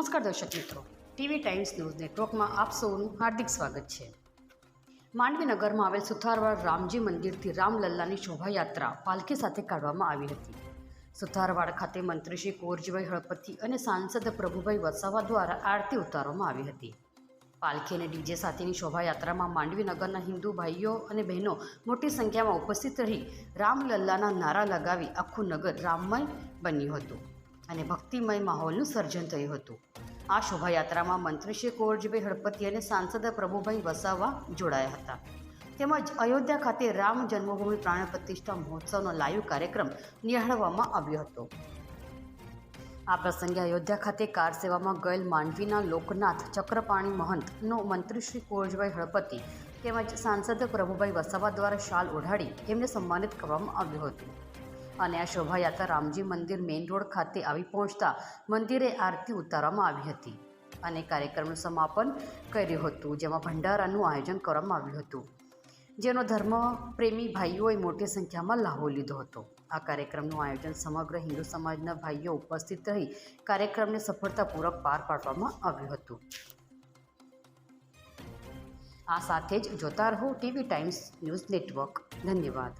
નમસ્કાર દર્શક મિત્રો. ટીવી ટાઈમ્સ ન્યૂઝ નેટવર્કમાં આપ સૌનું હાર્દિક સ્વાગત છે. માંડવીનગરમાં આવેલ સુથારવાડ રામજી મંદિરથી રામલલ્લાની શોભાયાત્રા પાલખી સાથે કાઢવામાં આવી હતી. સુથારવાડ ખાતે મંત્રી શ્રી કુંવરજીભાઈ હળપતિ અને સાંસદ પ્રભુભાઈ વસાવા દ્વારા આરતી ઉતારવામાં આવી હતી. પાલખી અને ડીજે સાથેની શોભાયાત્રામાં માંડવીનગરના હિન્દુ ભાઈઓ અને બહેનો મોટી સંખ્યામાં ઉપસ્થિત રહી રામલલ્લાના નારા લગાવી આખું નગર રામમય બન્યું હતું. અને ભક્તિમય માહોલનું સર્જન થયું હતું. આ શોભાયાત્રામાં મંત્રી શ્રી કુંવરજીભાઈ હળપતિ અને સાંસદ પ્રભુભાઈ વસાવા જોડાયા હતા. તેમજ અયોધ્યા ખાતે રામ જન્મભૂમિ પ્રાણ પ્રતિષ્ઠા મહોત્સવનો લાઈવ કાર્યક્રમ નિહાળવામાં આવ્યો હતો. આ પ્રસંગે અયોધ્યા ખાતે કાર સેવામાં ગયેલ માંડવીના લોકનાથ ચક્રપાણી મહંતનો મંત્રી શ્રી કુંવરજીભાઈ હળપતિ તેમજ સાંસદ પ્રભુભાઈ વસાવા દ્વારા શાલ ઓઢાડી એમને સન્માનિત કરવામાં આવ્યું હતું. અને આ શોભાયાત્રા રામજી મંદિર મેઇન રોડ ખાતે આવી પહોંચતા મંદિરે આરતી ઉતારવામાં આવી હતી અને કાર્યક્રમનું સમાપન કર્યું હતું, જેમાં ભંડારાનું આયોજન કરવામાં આવ્યું હતું, જેનો ધર્મ પ્રેમી ભાઈઓએ મોટી સંખ્યામાં લાહો લીધો હતો. આ કાર્યક્રમનું આયોજન સમગ્ર હિન્દુ સમાજના ભાઈઓ ઉપસ્થિત રહી કાર્યક્રમને સફળતાપૂર્વક પાર પાડવામાં આવ્યું હતું. આ સાથે જ જોતા રહો ટીવી ટાઈમ્સ ન્યૂઝ નેટવર્ક. ધન્યવાદ.